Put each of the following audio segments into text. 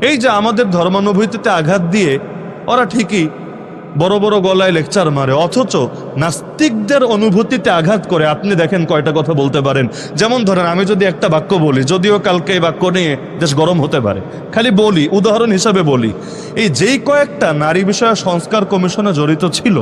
এই যে আমাদের ধর্মানুভূতিতে আঘাত দিয়ে ওরা ঠিকই বড় বড় গলায় লেকচার মারে, অথচ নাস্তিকদের অনুভূতিতে আঘাত করে। আপনি দেখেন কয়টা কথা বলতে পারেন। যেমন ধরেন, আমি যদি একটা বাক্য বলি, যদিও কালকে এই বাক্য নিয়ে দেশ গরম হতে পারে, খালি বলি, উদাহরণ হিসাবে বলি, এই যেই কয়েকটা নারী বিষয়ে সংস্কার কমিশনে জড়িত ছিল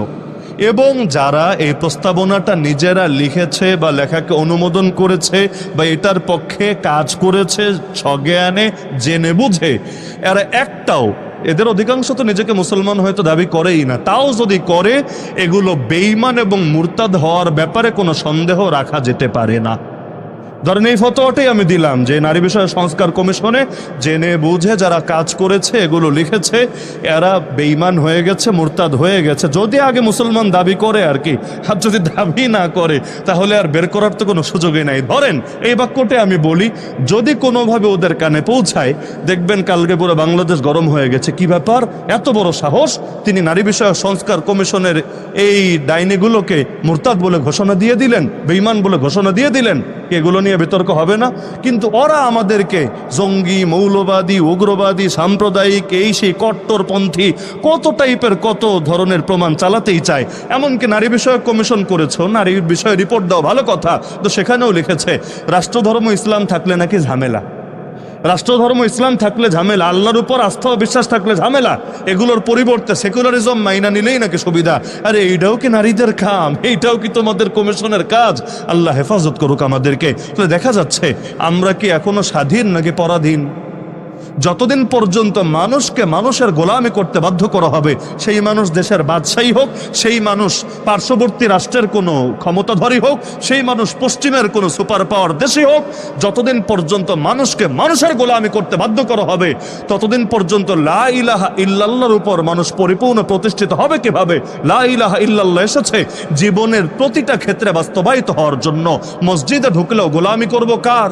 এবং যারা এই প্রস্তাবনাটা নিজেরা লিখেছে বা লেখাকে অনুমোদন করেছে বা এটার পক্ষে কাজ করেছে স্বজ্ঞানে জেনে বুঝে, এরা একটাও, এদের অধিকাংশ তো নিজেকে মুসলমান হয়তো দাবি করেই না। তাও যদি করে, এগুলো বেইমান এবং মুরতাদ হওয়ার ব্যাপারে কোনো সন্দেহ রাখা যেতে পারে না। ধরেন এই ফতোয়াটাই আমি দিলাম যে নারী বিষয় সংস্কার কমিশনে জেনে বুঝে যারা কাজ করেছে, এগুলো লিখেছে, এরা বেইমান হয়ে গেছে, মুরতাদ হয়ে গেছে। যদি আগে মুসলমান দাবি করে আর কি, আর যদি দাবি না করে, তাহলে আর বের করার তো কোনো সুযোগই নাই। ধরেন, এই বাক্যটা আমি বলি, যদি কোনোভাবে ওদের কানে পৌঁছায়, দেখবেন কালকে পুরো বাংলাদেশ গরম হয়ে গেছে। কি ব্যাপার? এত বড় সাহস? তিনি নারী বিষয়ক সংস্কার কমিশনের এই ডাইনিগুলোকে মুরতাদ বলে ঘোষণা দিয়ে দিলেন বেইমান বলে ঘোষণা দিয়ে দিলেন। এগুলো নিয়ে বিতর্ক হবে না। কিন্তু ওরা আমাদেরকে জঙ্গি, মৌলবাদী, উগ্রবাদী, সাম্প্রদায়িক, এই সেই কট্টরপন্থী, কত টাইপের, কত ধরনের প্রমাণ চালাতেই চায়। এমনকি নারী বিষয়ক কমিশন করেছ, নারীর বিষয়ে রিপোর্ট দাও, ভালো কথা। তো সেখানেও লিখেছে, রাষ্ট্রধর্ম ইসলাম থাকলে নাকি ঝামেলা। রাষ্ট্রধর্ম, ইসলাম থাকলে ঝামেলা, আল্লাহর উপর আস্থা ও বিশ্বাস থাকলে ঝামেলা, এগুলোর পরিবর্তে সেকুলারিজম মাইনা নিলেই নাকি সুবিধা। আরে এইটাও কি নারীদের কাম? এইটাও কি তোমাদের কমিশনের কাজ? আল্লাহ হেফাজত করুক আমাদেরকে। দেখা যাচ্ছে, আমরা কি এখনও স্বাধীন নাকি পরাধীন? যতদিন পর্যন্ত মানুষকে মানুষের গোলামি করতে বাধ্য করা হবে, সেই মানুষ দেশের বাদশাহী হোক, সেই মানুষ পার্শ্ববর্তী রাষ্ট্রের কোনো ক্ষমতাধরী হোক, সেই মানুষ পশ্চিমের কোনো সুপার পাওয়ার দেশে হোক, যতদিন পর্যন্ত মানুষকে মানুষের গোলামি করতে বাধ্য করা হবে, ততদিন পর্যন্ত লা ইলাহা ইল্লাল্লাহর উপর মানুষ পরিপূর্ণ প্রতিষ্ঠিত হবে কীভাবে? লা ইলাহা ইল্লাল্লাহ এসেছে জীবনের প্রতিটা ক্ষেত্রে বাস্তবায়িত হওয়ার জন্য। মসজিদে ঢুকলেও গোলামি করব কার?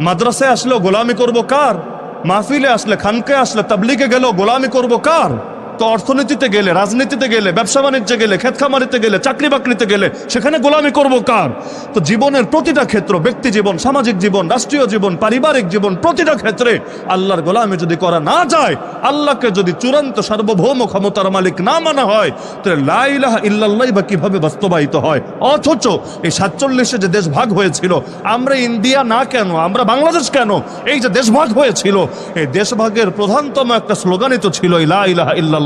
মাদ্রাসায় আসলেও গোলামি করব কার? মাহফিলে আসলে খানকে আসলে তাবলিগে গেল গোলামি করব কার? তো অর্থনীতিতে গেলে, রাজনীতিতে গেলে, ব্যবসা বাণিজ্যে গেলে, ক্ষেত খামারিতে গেলে, চাকরি বাকরিতে গেলে, সেখানে গোলামি করব কার? তো জীবনের প্রতিটা ক্ষেত্র, ব্যক্তি জীবন, সামাজিক জীবন, রাষ্ট্রীয় জীবন, পারিবারিক জীবন, প্রতিটা ক্ষেত্রে আল্লাহর গোলামি যদি করা না যায়, আল্লাহকে যদি চূড়ান্ত সার্বভৌম ক্ষমতার মালিক না মানা হয়, তাহলে লাইলাহ ইল্লাল্লাহ বা কীভাবে বাস্তবায়িত হয়? অথচ এই সাতচল্লিশে যে দেশ ভাগ হয়েছিল, আমরা ইন্ডিয়া না কেন? আমরা বাংলাদেশ কেন? এই যে দেশ ভাগ হয়েছিল, এই দেশ ভাগের প্রধানতম একটা স্লোগানই তো ছিল ইলা ইলাহা ইল্লাল্লাহ।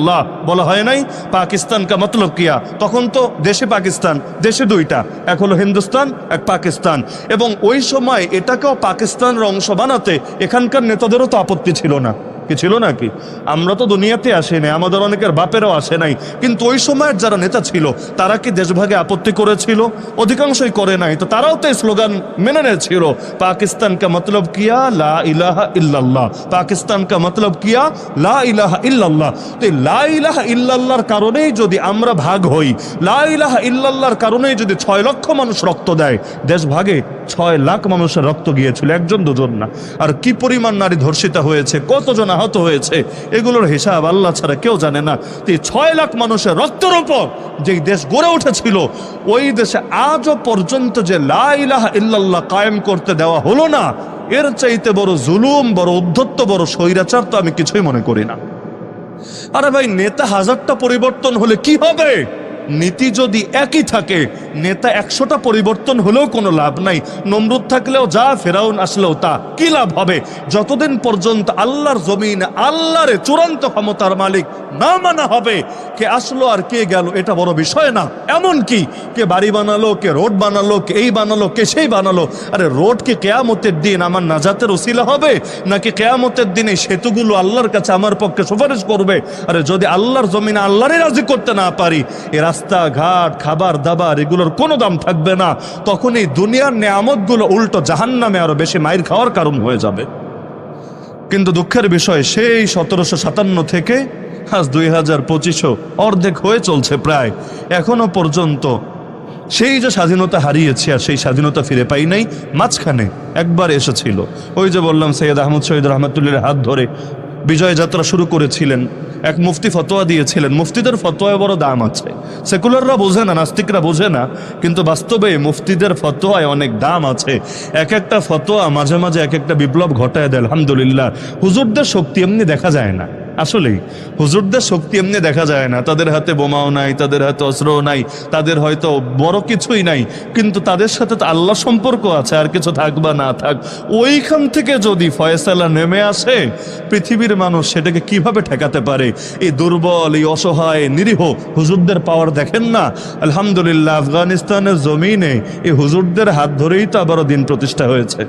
বলা হয় নাই, পাকিস্তান কা মতলব কিয়া। তখন তো দেশে পাকিস্তান, দেশে দুইটা, এক হলো হিন্দুস্তান, এক পাকিস্তান। এবং ওই সময় এটাকেও পাকিস্তানের অংশ বানাতে এখানকার নেতাদেরও তো আপত্তি ছিল না। কি ছিল নাকি? আমরা তো দুনিয়াতে আসি নাই, আমাদের অনেকের বাপেরও আসে নাই। কিন্তু ওই সময়ের যারা নেতা ছিল, তারা কি দেশভাগে আপত্তি করেছিল? অধিকাংশই করে নাই। তো তারাও তো স্লোগান মেনে নিয়েছিল, পাকিস্তান কা মতলব কিয়া? লা ইলাহা ইল্লাল্লাহ। পাকিস্তান কা মতলব কিয়া? লা ইলাহা ইল্লাল্লাহ। তো লা ইলাহা ইল্লাল্লাহর কারণেই যদি আমরা ভাগ হই, লা ইলাহা ইল্লাল্লাহর কারণেই যদি ছয় লক্ষ মানুষ রক্ত দেয় দেশ ভাগে ছয় লাখ মানুষের রক্ত গিয়েছিল, একজন দুজন না। আর কি পরিমাণ নারী ধর্ষিতা হয়েছে, কতজন আহত হয়েছে, এগুলোর হিসাব আল্লাহ ছাড়া কেউ জানে না। তো ছয় লাখ মানুষের রক্তের ওপর যেই দেশ গড়ে উঠেছিল, ওই দেশে আজও পর্যন্ত যে লাইলাহ ইল্লাল্লাহ কায়েম করতে দেওয়া হলো না, এর চাইতে বড় জুলুম, বড় উদ্ধত্ত, বড় স্বৈরাচার তো আমি কিছুই মনে করি না। আরে ভাই, নেতা হাজারটা পরিবর্তন হলে কি হবে? নীতি যদি একই থাকে, নেতা একশোটা পরিবর্তন হলেও কোনো লাভ নাই। নমরুদ থাকলেও যা, ফেরাউন আসলেও তা। কি লাভ হবে? যতদিন পর্যন্ত আল্লাহর জমিন, আল্লাহরে চূড়ান্ত ক্ষমতার মালিক না মানা হবে, কে আসলো আর কে গেল এটা বড় বিষয় না। এমন কি? কে বাড়ি বানালো, কে রোড বানালো, কে এই বানালো, কে সেই বানালো। আরে রোড কি কেয়ামতের দিন আমার নাজাতের ওসিলা হবে? নাকি কেয়ামতের দিন সেতুগুলো আল্লাহর কাছে আমার পক্ষে সুপারিশ করবে? আরে যদি আল্লাহর জমিনে আল্লাহরই রাজি করতে না পারি, এ রাস্তা ঘাট খাবার দাবার এগুলোর কোনো দাম থাকবে না। তখন এই দুনিয়ার নেয়ামতগুলো উল্টো জাহান্নামে আরও বেশি মাইর খাওয়ার কারণ হয়ে যাবে। কিন্তু দুঃখের বিষয়, সেই সতেরোশো সাতান্ন থেকে আজ দুই হাজার পঁচিশও অর্ধেক হয়ে চলছে প্রায়। এখনও পর্যন্ত সেই যে স্বাধীনতা হারিয়েছি আর সেই স্বাধীনতা ফিরে পাই নাই, মাঝখানে একবার এসেছিল। ওই যে বললাম, সৈয়দ আহমদ শহীদ রহমতুল্লাহ হাত ধরে বিজয় যাত্রা শুরু করেছিলেন। এক মুফতি ফতোয়া দিয়েছিলেন। মুফতিদের ফতোয়ায় বড় দাম আছে। সেকুলাররা বোঝে না, নাস্তিকরা বোঝে না, কিন্তু বাস্তবে মুফতিদের ফতোয়ায় অনেক দাম আছে। এক একটা ফতোয়া মাঝে মাঝে এক একটা বিপ্লব ঘটায় দেয়, আলহামদুলিল্লাহ। হুজুরদের শক্তি এমনি দেখা যায় না। আসলেই, হুজুরদের শক্তি এমনি দেখা যায় না। তাদের হাতে বোমাও নাই, তাদের হাতে অস্ত্রও নাই, তাদের হয়তো বড় কিছুই নাই, কিন্তু তাদের সাথে তো আল্লাহ সম্পর্ক আছে, আর কিছু থাক বা না থাক। ওইখান থেকে যদি ফয়সালা নেমে আসে, পৃথিবীর মানুষ সেটাকে কীভাবে ঠেকাতে পারে? এই দুর্বল, এই অসহায়, নিরীহ হুজুরদের পাওয়ার দেখেন না? আলহামদুলিল্লাহ, আফগানিস্তানের জমিনে এই হুজুরদের হাত ধরেই তো আবারও দিন প্রতিষ্ঠা হয়েছে।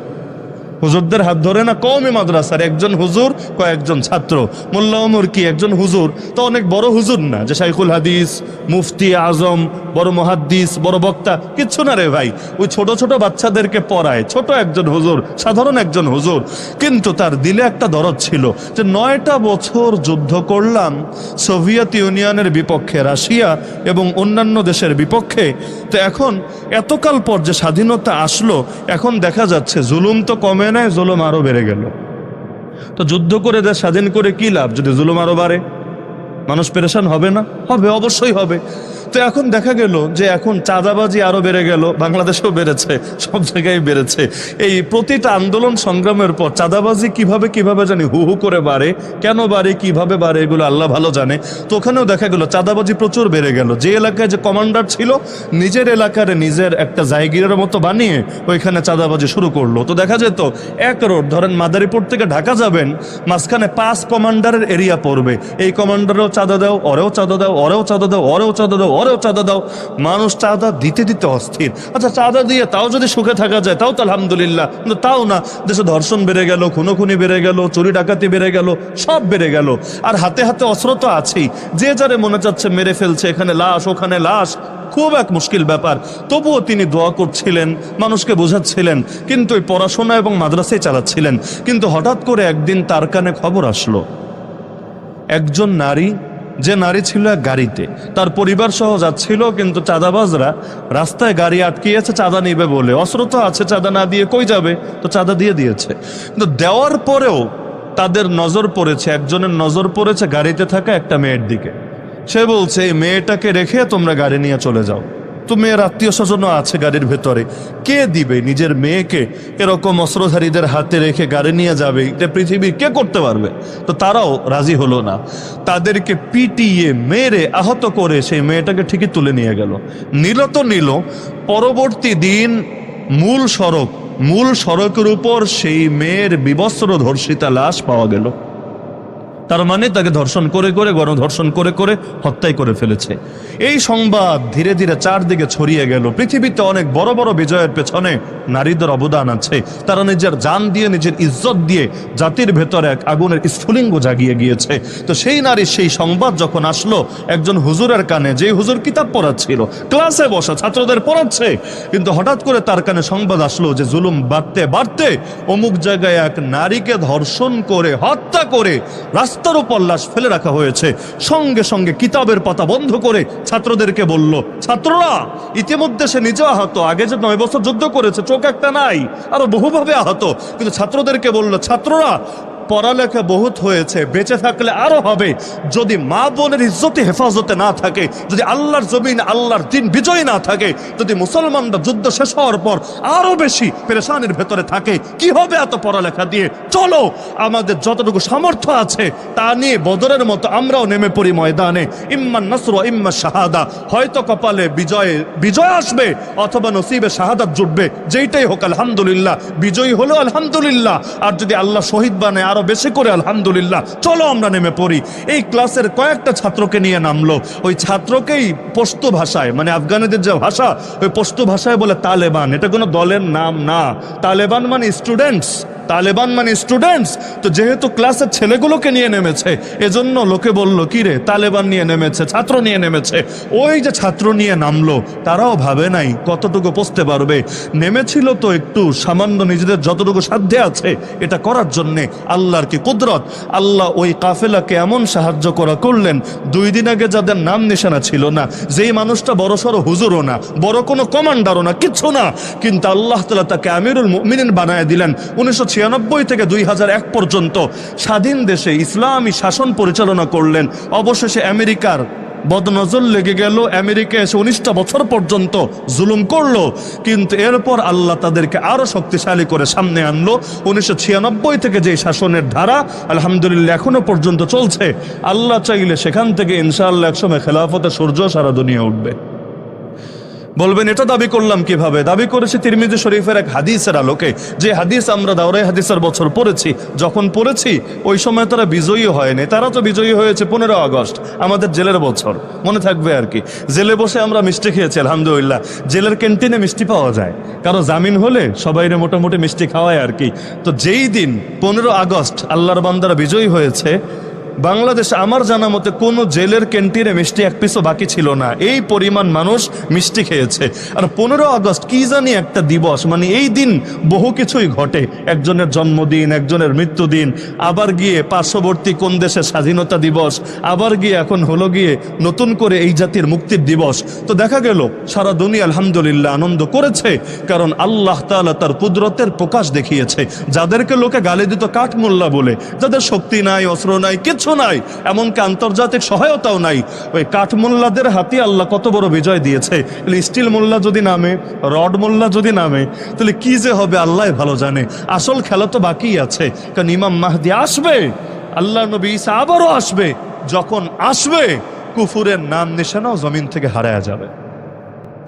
হুজুরদের হাত ধরে না কমই মাদ্রাসার একজন হুজুর, কয়েকজন ছাত্র। মোল্লা ওমর কি একজন হুজুর? তো অনেক বড় হুজুর না? যে শাইখুল হাদিস, মুফতি আজম, বড় মহাদ্দিস, বড় বক্তা, কিচ্ছু না রে ভাই। ওই ছোট ছোট বাচ্চাদেরকে পড়ায়, ছোট একজন হুজুর, সাধারণ একজন হুজুর। কিন্তু তার দিলে একটা দরদ ছিল যে নয়টা বছর যুদ্ধ করলাম, সোভিয়েত ইউনিয়নের বিপক্ষে রাশিয়া এবং অন্যান্য দেশের বিপক্ষে। তো এখন এতকাল পর যে স্বাধীনতা আসলো, এখন দেখা যাচ্ছে জুলুম তো কমে নাই, জুলুম আরও বেড়ে গেল। তো যুদ্ধ করে দেশ স্বাধীন করে কি লাভ? যদি জুলুম আরও বাড়ে, মানুষ পেরেশান হবে না? হবে, অবশ্যই হবে। তো এখন দেখা গেল যে এখন চাঁদাবাজি আরও বেড়ে গেল, বাংলাদেশেও বেড়েছে, সব জায়গায় বেড়েছে। এই প্রতিটা আন্দোলন সংগ্রামের পর চাঁদাবাজি কীভাবে কীভাবে জানি হু হু করে বাড়ে, কেন বাড়ে, কীভাবে বাড়ে, এগুলো আল্লাহ ভালো জানে। তো ওখানেও দেখা গেল চাঁদাবাজি প্রচুর বেড়ে গেল। যে এলাকায় যে কমান্ডার ছিল, নিজের এলাকার নিজের একটা জায়গিরের মতো বানিয়ে ওইখানে চাঁদাবাজি শুরু করল। তো দেখা যেত, এক রোড, ধরেন মাদারীপুর থেকে ঢাকা যাবেন, মাঝখানে পাঁচ কমান্ডারের এরিয়া পড়বে। এই কমান্ডারও চাঁদা দাও, ওরেও চাঁদা দাও, ওরেও চাঁদা দাও, ওরেও চাঁদা দাও ওরেও চাঁদা দাও। মানুষ চাঁদা দিতে দিতে অস্থির। আচ্ছা চাঁদা দিয়ে তাও যদি সুখে থাকা যায়, তাও তো আলহামদুলিল্লাহ। কিন্তু তাও না, দেশে ধর্ষণ বেড়ে গেল, খুনোখুনি বেড়ে গেল, চুরি ডাকাতি বেড়ে গেল, সব বেড়ে গেল। আর হাতে হাতে অস্ত্র তো আছেই। যে যারে মনে যাচ্ছে মেরে ফেলছে, এখানে লাশ, ওখানে লাশ, খুব এক মুশকিল ব্যাপার। তবুও তিনি দোয়া করছিলেন, মানুষকে বোঝাচ্ছিলেন, কিন্তু ওই পড়াশোনা এবং মাদ্রাসায় চালাচ্ছিলেন। কিন্তু হঠাৎ করে একদিন তার কানে খবর আসলো। একজন নারী যে নারী ছিল এক গাড়িতে, তার পরিবার সহ যাচ্ছিল, কিন্তু চাঁদাবাজরা রাস্তায় গাড়ি আটকিয়েছে, চাঁদা নিবে বলে। অস্ত্র তো আছে, চাঁদা না দিয়ে কই যাবে? তো চাঁদা দিয়ে দিয়েছে। কিন্তু দেওয়ার পরেও তাদের নজর পড়েছে, একজনের নজর পড়েছে গাড়িতে থাকা একটা মেয়ের দিকে। সে বলছে, এই মেয়েটাকে রেখে তোমরা গাড়ি নিয়ে চলে যাও। তো মেয়ের আত্মীয় স্বজনও আছে গাড়ির ভেতরে। কে দিবে? নিজের মেয়েকে এরকম অস্ত্রধারীদের হাতে রেখে গাড়ি নিয়ে যাবে? এটা পৃথিবীর কে করতে পারবে? তো তারাও রাজি হলো না। তাদেরকে পিটিয়ে মেরে আহত করে সেই মেয়েটাকে ঠিকই তুলে নিয়ে গেল। নিল তো নিল। পরবর্তী দিন মূল সড়ক, মূল সড়কের উপর সেই মেয়ের বিবস্ত্র ধর্ষিতা লাশ পাওয়া গেল। তার মানে তাকে ধর্ষণ করে করে গণধর্ষণ করে করে হত্যাই করে ফেলেছে। এই সংবাদ ধীরে ধীরে চারদিকে ছড়িয়ে গেল। পৃথিবীতে অনেক বড় বড় বিজয়ের পেছনে নারীদের অবদান আছে। তারা নিজের জান দিয়ে, নিজের ইজ্জত দিয়ে জাতির ভেতরে এক আগুনের স্ফুলিঙ্গ জাগিয়ে গিয়েছে। তো সেই নারীর সেই সংবাদ যখন আসলো, একজন হুজুরের কানে যে হুজুর কিতাব পড়াচ্ছিল, ক্লাসে বসা, ছাত্রদের পড়াচ্ছে, কিন্তু হঠাৎ করে তার কানে সংবাদ আসলো যে জুলুম বাড়তে বাড়তে অমুক জায়গায় এক নারীকে ধর্ষণ করে, হত্যা করে রাস্তার উপর লাশ ফেলে রাখা হয়েছে। সঙ্গে সঙ্গে কিতাবের পাতা বন্ধ করে ছাত্রদেরকে বলল, ছাত্ররা, ইতিমধ্যে সে নিজে আহত। আগে যে নয় বছর যুদ্ধ করেছে, চোখ একটা নাই, আরও বহুভাবে আহত। কিন্তু ছাত্রদেরকে বলল, ছাত্ররা পড়ালেখা বহুত হয়েছে, বেঁচে থাকলে আরও হবে। যদি মা বোনের ইজ্জতে হেফাজতে না থাকে, যদি আল্লাহর জমিন, আল্লাহর দিন বিজয় না থাকে, যদি মুসলমানরা যুদ্ধ শেষ হওয়ার পর আরও বেশি পেরেশানির ভেতরে থাকে, কি হবে এত পড়ালেখা দিয়ে? চলো, আমাদের যতটুকু সামর্থ্য আছে, তা নিয়ে বদরের মতো আমরাও নেমে পড়ি ময়দানে। ইম্মান নসর ইম্মা শাহাদা, হয়তো কপালে বিজয়ে, বিজয় আসবে অথবা নসিবে শাহাদাত জুটবে, যেইটাই হোক, আলহামদুলিল্লাহ। বিজয়ী হলো আলহামদুলিল্লাহ। আর যদি আল্লাহ শহীদ বানে আরও বেশি করে আলহামদুলিল্লাহ। চলো আমরা নেমে পড়ি। এই ক্লাসের কয়েকটা ছাত্রকে নিয়ে নামলো। ওই ছাত্রকেই পোস্ত ভাষায় মানে আফগানিদের যে ভাষা, ওই পোস্ত ভাষায় বলে তালেবান। এটা কোনো দলের নাম না। তালেবান মানে স্টুডেন্টস তালেবান মানে স্টুডেন্টস তো যেহেতু ক্লাসের ছেলেগুলোকে নিয়ে নেমেছে, এজন্য লোকে বলল, কি রে, তালেবান নিয়ে নেমেছে, ছাত্র নিয়ে নেমেছে। ওই যে ছাত্র নিয়ে নামলো, তারাও ভাবে নাই কতটুকু পৌঁছতে পারবে। নেমেছিল তো একটু, সামান্য নিজেদের যতটুকু সাধ্যে আছে, এটা করার জন্যে আল্লাহর কি কুদরত? আল্লাহ ওই কাফেলাকে এমন সাহায্য করা করলেন, দুই দিন আগে যাদের নাম নিশানা ছিল না, যেই মানুষটা বড় সড়ো হুজুরও না, বড় কোনো কমান্ডারও না, কিচ্ছু না। কিন্তু আল্লাহ তালা তাকে আমিরুল মিনিন বানায় দিলেন। উনিশশো ছিয়ানব্বই থেকে দুই পর্যন্ত স্বাধীন দেশে ইসলামী শাসন পরিচালনা করলেন। অবশেষে আমেরিকার বদনজর লেগে গেল। আমেরিকা এসে উনিশটা বছর পর্যন্ত জুলুম করল। কিন্তু এরপর আল্লাহ তাদেরকে আরও শক্তিশালী করে সামনে আনলো। উনিশশো ছিয়ানব্বই থেকে যে শাসনের ধারা, আলহামদুলিল্লাহ, এখনও পর্যন্ত চলছে। আল্লাহ চাইলে সেখান থেকে ইনশাআল্লাহ একসময় খেলাফতে সূর্য সারা দুনিয়া উঠবে। বলবেন, এটা দাবি করলাম কীভাবে? দাবি করেছি তিরমিজি শরীফের এক হাদিসের আলোকে। যে হাদিস আমরা দাওরাই হাদিসের বছর পড়েছি, যখন পড়েছি, ওই সময় তারা বিজয়ী হয়নি। তারা তো বিজয়ী হয়েছে পনেরো আগস্ট, আমাদের জেলের বছর। মনে থাকবে আর কি। জেলে বসে আমরা মিষ্টি খেয়েছি, আলহামদুলিল্লাহ। জেলের ক্যান্টিনে মিষ্টি পাওয়া যায়। কারও জামিন হলে সবাইরে মোটামুটি মিষ্টি খাওয়ায় আর কি। তো যেই দিন, পনেরো আগস্ট, আল্লাহর বান্দারা বিজয়ী হয়েছে বাংলাদেশে আমার জানা মতে কোনো জেলের ক্যান্টিনে মিষ্টি এক পিসও বাকি ছিল না। এই পরিমাণ মানুষ মিষ্টি খেয়েছে। আর পনেরো আগস্ট কি জানি একটা দিবস মানে এই দিন বহু কিছুই ঘটে। একজনের জন্মদিন, একজনের মৃত্যুদিন, আবার গিয়ে পার্শ্ববর্তী কোন দেশের স্বাধীনতা দিবস, আবার গিয়ে এখন হলো গিয়ে নতুন করে এই জাতির মুক্তির দিবস। তো দেখা গেল, সারা দুনিয়া আলহামদুলিল্লাহ আনন্দ করেছে, কারণ আল্লাহ তাআলা তার কুদরতের প্রকাশ দেখিয়েছে। যাদেরকে লোকে গালি দিত কাঠমোল্লা বলে, যাদের শক্তি নাই, অস্ত্র নাই কিছু নাই, এমনকি আন্তর্জাতিক সহায়তাও নাই। ওই কাঠমোল্লাদের হাতে আল্লাহ কত বড় বিজয় দিয়েছে। তাহলে স্টিল মোল্লা যদি নামে, রড মোল্লা যদি নামে, তাহলে কি যে হবে আল্লাহ ভালো জানে। আসল খেলা তো বাকিই আছে, কারণ ইমাম মাহদি আসবে, আল্লাহ নবী ঈসা আবারও আসবে, যখন আসবে, কুফুরের নাম নিশানাও জমিন থেকে হারায়া যাবে।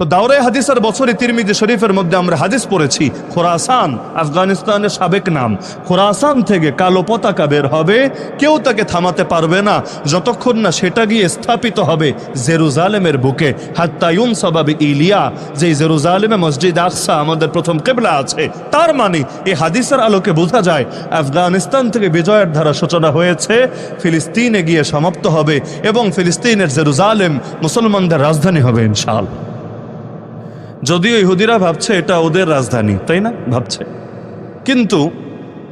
তো দাওরে হাদিসের বছরে তিরমিজি শরীফের মধ্যে আমরা হাদিস পড়েছি, খোরাসান, আফগানিস্তানের সাবেক নাম। খোরাসান থেকে কালো পতাকা বের হবে, কেউ তাকে থামাতে পারবে না, যতক্ষণ না সেটা গিয়ে স্থাপিত হবে জেরুজালেমের বুকে। হাত্তায়ুন সবাবে ইলিয়া যে জেরুজালেমে মসজিদ আকসা আমাদের প্রথম কেবলা আছে, তার মানে এই হাদিসের আলোকে বোঝা যায়, আফগানিস্তান থেকে বিজয়ের ধারা সূচনা হয়েছে, ফিলিস্তিনে গিয়ে সমাপ্ত হবে এবং ফিলিস্তিনের জেরুজালেম মুসলমানদের রাজধানী হবে ইনশাআল্লাহ। যদিও ইহুদিরা ভাবছে এটা ওদের রাজধানী, তাই না? ভাবছে। কিন্তু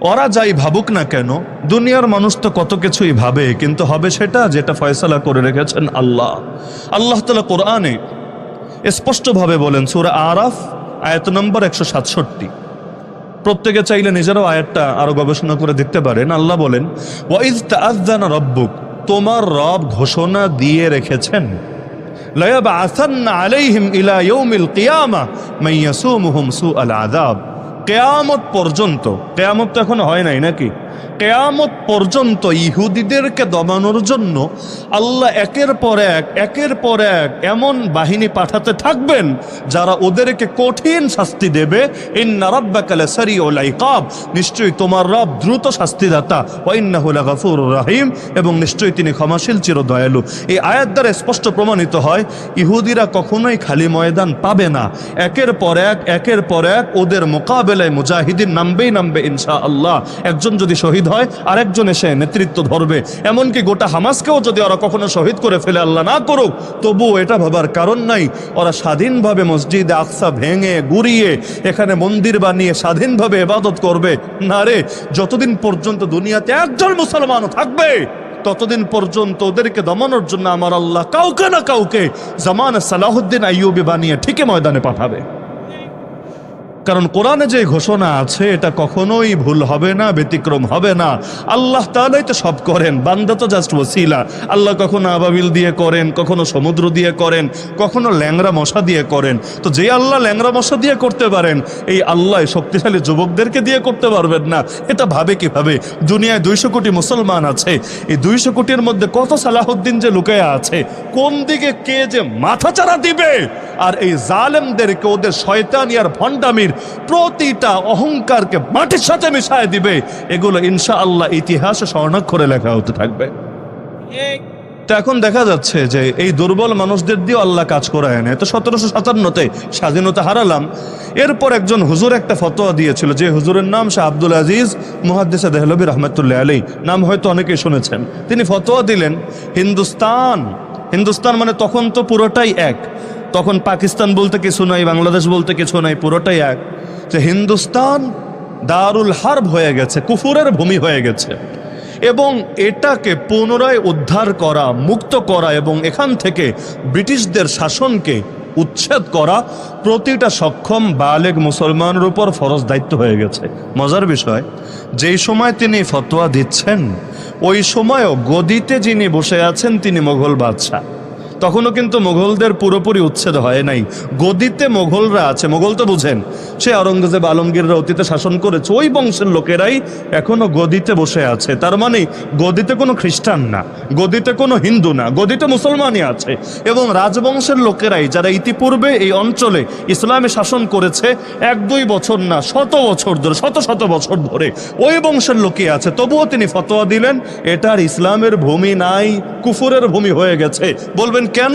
ওরা যাই ভাবুক না কেন, দুনিয়ার মানুষ তো কত কিছুই ভাবে, কিন্তু হবে সেটা যেটা ফয়সালা করে রেখেছেন আল্লাহ। আল্লাহ তালা কোরআনে স্পষ্টভাবে বলেন, সুরা আরাফ, আয়াত নম্বর একশো সাতষট্টি। প্রত্যেকে চাইলে নিজেরাও আয়াতটা আরও গবেষণা করে দেখতে পারেন। আল্লাহ বলেন ওয়াইজ তাআযানা রব্বুক, তোমার রব ঘোষণা দিয়ে রেখেছেন। ليبعثن عليهم إلى يوم القيامة من يسومهم سوء العذاب কেয়ামত পর্যন্ত কেয়ামত তো এখন হয় নাই নাকি কেয়ামত পর্যন্ত ইহুদিদেরকে দমানোর জন্য আল্লাহ একের পর এক, একের পর এক এমন বাহিনী পাঠাতে থাকবেন যারা ওদেরকে কঠিন শাস্তি দেবে। ইন্না রাব্বাকা লাসারিউল ইকাব নিশ্চয়ই তোমার রব দ্রুত শাস্তিদাতা। ওয়া ইন্নাহু লাগাফুরুর রহিম। এবং নিশ্চয়ই তিনি ক্ষমাশীল চির দয়ালু এই আয়াত দ্বারা স্পষ্ট প্রমাণিত হয়, ইহুদিরা কখনোই খালি ময়দান পাবে না। একের পর এক, একের পর এক ওদের মোকাবেলায় মুজাহিদিন নামবেই নামবে ইনশা আল্লাহ একজন যদি শহীদ হয়, আরেকজন এসে নেতৃত্ব ধরবে। এমনকি গোটা হামাসকেও যদি ওরা কখনো শহীদ করে ফেলে, আল্লাহ না করুক, তবুও এটা ভাবার কারণ নাই। ওরা স্বাধীনভাবে মসজিদে আকসা ভেঙে, গুড়িয়ে, এখানে মন্দির বানিয়ে স্বাধীনভাবে এবাদত করবে। না রে, যতদিন পর্যন্ত দুনিয়াতে একজন মুসলমানও থাকবে, ততদিন পর্যন্ত ওদেরকে দমানোর জন্য আমার আল্লাহ কাউকে না কাউকে জামান সালাহুদ্দিন আইয়ুবি বানিয়ে ঠিকই ময়দানে পাঠাবে। কারণ কোরআনে যে ঘোষণা আছে, এটা কখনোই ভুল হবে না, ব্যতিক্রম হবে না। আল্লাহ তালাই তো সব করেন, বান্দা তো জাস্ট ওসিলা। আল্লাহ কখনো আবাবিল দিয়ে করেন, কখনো সমুদ্র দিয়ে করেন, কখনো ল্যাংরা মশা দিয়ে করেন। তো যে আল্লাহ ল্যাংরা মশা দিয়ে করতে পারেন, এই আল্লাহ শক্তিশালী যুবকদেরকে দিয়ে করতে পারবেন না। এটা ভাবে কীভাবে? দুনিয়ায় দুইশো কোটি মুসলমান আছে। এই দুইশো কোটির মধ্যে কত সালাহুদ্দিন যে লুকায়া আছে? কোন দিকে কে যে মাথা চারা দিবে? আর এই জালেমদেরকে, ওদের শয়তানি আর ভণ্ডামির প্রতিটা অহংকারকে মাটির সাথে মিশায় দিবে। এগুলো ইনশা আল্লাহ ইতিহাসে স্বর্ণাক্ষরে লেখা হতে থাকবে। এখন দেখা যাচ্ছে যে এই দুর্বল মানুষদের দিয়ে আল্লাহ কাজ করায় নেয় তো সতেরোশো সাতান্নতে স্বাধীনতা হারালাম। এরপর একজন হুজুর একটা ফতোয়া দিয়েছিল যে হুজুরের নাম শাহ আব্দুল আজিজ মুহাদ্দিসা দেহলবী রহমতুল্লাহ আলী নাম হয়তো অনেকেই শুনেছেন। তিনি ফতোয়া দিলেন, হিন্দুস্তান হিন্দুস্তান মানে তখন তো পুরোটাই এক। তখন পাকিস্তান বলতে কিছু নাই, বাংলাদেশ বলতে কিছু নাই, পুরোটাই এক। যে হিন্দুস্তান দারুল হার্ব হয়ে গেছে, কুফুরের ভূমি হয়ে গেছে। এবং এটাকে পুনরায় উদ্ধার করা, মুক্ত করা এবং এখান থেকে ব্রিটিশদের শাসনকে উচ্ছেদ করা প্রতিটা সক্ষম বালেগ মুসলমানের উপর ফরজ দায়িত্ব হয়ে গেছে। মজার বিষয়, যেই সময় তিনি ফতোয়া দিচ্ছেন, ওই সময়ও গদিতে যিনি বসে আছেন, তিনি মোগল বাদশাহ। তখনও কিন্তু মোগলদের পুরোপুরি উচ্ছেদ হয় নাই। গদিতে মোঘলরা আছে মোগল তো বুঝেন। সে আওরঙ্গজেব আলমগীররা অতীতে শাসন করেছে, ওই বংশের লোকেরাই এখনও গদিতে বসে আছে। তার মানে গদিতে কোনো খ্রিস্টান না, গদিতে কোনো হিন্দু না, গদিতে মুসলমানই আছে। এবং রাজবংশের লোকেরাই যারা ইতিপূর্বে এই অঞ্চলে ইসলামে শাসন করেছে, এক দুই বছর না, শত বছর ধরে, শত শত বছর ধরে ওই বংশের লোকই আছে। তবুও তিনি ফতোয়া দিলেন, এটার ইসলামের ভূমি নাই, কুফুরের ভূমি হয়ে গেছে। বলবেন কেন?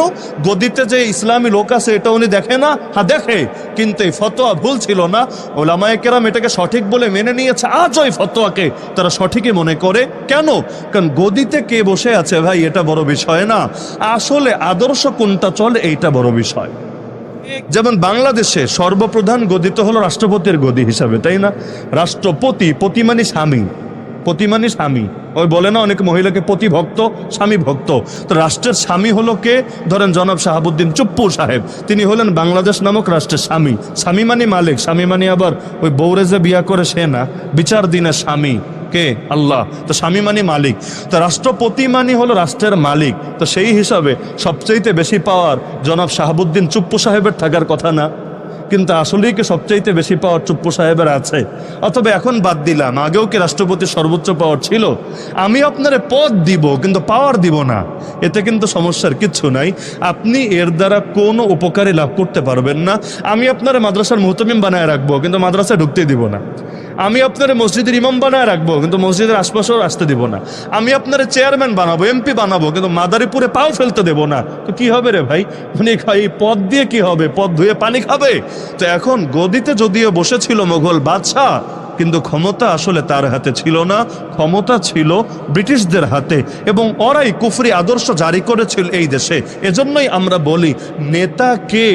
গদিতে যে ইসলামী লোক আছে, এটা উনি দেখে না? হ্যাঁ দেখে। কিন্তু এই ফতোয়া ভুল ছিল না। ওলামায়ে কেরাম এটাকে সঠিক বলে মেনে নিয়েছে। আজ ওই ফতোয়াকে তারা সঠিকই মনে করে। কেন? কারণ গদিতে কে বসে আছে ভাই, এটা বড় বিষয় না। আসলে আদর্শ কোনটা চলে, এইটা বড় বিষয়। যেমন বাংলাদেশে সর্বপ্রধান গদিত হলো রাষ্ট্রপতির গদি হিসাবে, তাই না? রাষ্ট্রপতি পতি মানে স্বামী। পতি মানে স্বামী। ওই বলে না, অনেক মহিলাকে পতি ভক্ত, স্বামী ভক্ত। তো রাষ্ট্রের স্বামী হলো কে? ধরেন জনাব শাহাবুদ্দিন চুপ্পু সাহেব। তিনি হলেন বাংলাদেশ নামক রাষ্ট্রের স্বামী। স্বামী মানে মালিক, স্বামী মানে আবার ওই বৌরে যে বিয়া করে সে না। বিচার দিনের স্বামী। কে? আল্লাহ। তো স্বামী মানে মালিক। তো রাষ্ট্রপতি মানে হলো রাষ্ট্রের মালিক। তো সেই হিসাবে সবচাইতে বেশি পাওয়ার জনাব শাহাবুদ্দিন চুপ্পু সাহেবের থাকার কথা না? কিন্তু আসলেই কি সবচাইতে বেশি পাওয়ার চুপ্পু সাহেবের আছে? অথবা এখন বাদ দিলাম, আগেও কি রাষ্ট্রপতি সর্বোচ্চ পাওয়ার ছিল? আমি আপনার পদ দিব, কিন্তু পাওয়ার দিব না। এতে কিন্তু সমস্যার কিচ্ছু নাই। আপনি এর দ্বারা কোনো উপকারী লাভ করতে পারবেন না। আমি আপনার মাদ্রাসার মুহতমিম বানায় রাখব, কিন্তু মাদ্রাসায় ঢুকতে দিব না। আমি আপনার মসজিদের ইমাম বানায় রাখব, কিন্তু মসজিদের আশপাশেও আসতে দিব না। আমি আপনার চেয়ারম্যান বানাবো, এমপি বানাবো, কিন্তু মাদারীপুরে পাও ফেলতে দেব না। তো কি হবে রে ভাই? উনি খাই পদ দিয়ে কি হবে? পদ ধুয়ে পানি খাবে? তো এখন গদিতে যদিও বসেছিল মোগল বাদশাহ, কিন্তু ক্ষমতা আসলে তার হাতে ছিল না। ক্ষমতা ছিল ব্রিটিশদের হাতে, এবং ওরাই কুফরি আদর্শ জারি করেছিল এই দেশে। এজন্যই আমরা বলি, নেতা কে,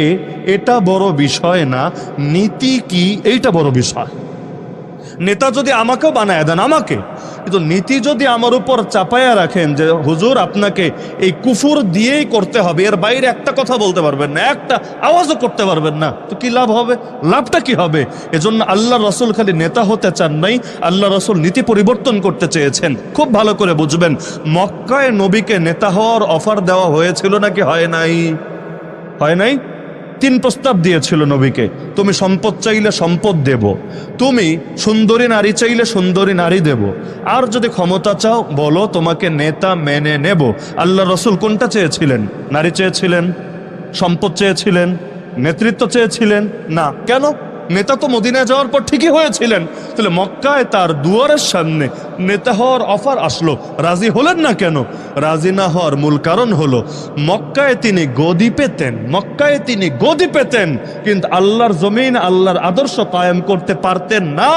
এটা বড় বিষয় না, নীতি কি, এইটা বড় বিষয়। নেতা যদি আমাকেও বানায় দেন, আমাকে। কিন্তু নীতি যদি আমার উপর চাপায়া রাখেন যে, হুজুর, আপনাকে এই কুফুর দিয়েই করতে হবে, এর বাইরে একটা কথা বলতে পারবেন না, একটা আওয়াজও করতে পারবেন না, তো কি লাভ হবে? লাভটা কি হবে? এজন্য আল্লাহ রসুল খালি নেতা হতে চান নাই, আল্লাহ রসুল নীতি পরিবর্তন করতে চেয়েছেন। খুব ভালো করে বুঝবেন, মক্কায় নবীকে নেতা হওয়ার অফার দেওয়া হয়েছিল নাকি হয় নাই? হয় নাই? তিন প্রস্তাব দিয়েছিল নবীকে, তুমি সম্পদ চাইলে সম্পদ দেব, তুমি সুন্দরী নারী চাইলে সুন্দরী নারী দেব, আর যদি ক্ষমতা চাও, বলো তোমাকে নেতা মেনে নেব। আল্লাহ রসুল কোনটা চেয়েছিলেন? নারী চেয়েছিলেন? সম্পদ চেয়েছিলেন? নেতৃত্ব চেয়েছিলেন? না। কেন? নেতা তো মদিনায় যাওয়ার পর ঠিকই হয়েছিলেন। তাহলে মক্কায় তার দুয়ারের সামনে নেতা হওয়ার অফার আসলো। রাজি হলেন না কেন? রাজি না হওয়ার মূল কারণ হলো, মক্কায় তিনি গদি পেতেন, মক্কায় তিনি গদি পেতেন, কিন্তু আল্লাহর জমিন, আল্লাহর আদর্শ কায়েম করতে পারতেন না।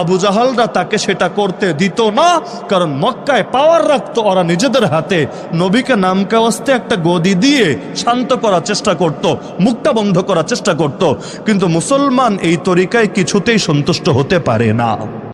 আবু জাহালরা তাকে সেটা করতে দিত না, কারণ মক্কায় পাওয়ার রাখতো ওরা নিজেদের হাতে। নবীকে নামকে আসতে একটা গদি দিয়ে শান্ত করার চেষ্টা করত, মুখটা বন্ধ করার চেষ্টা করত, কিন্তু মুসলমান এই তরিকায় কিছুতেই সন্তুষ্ট হতে পারে না।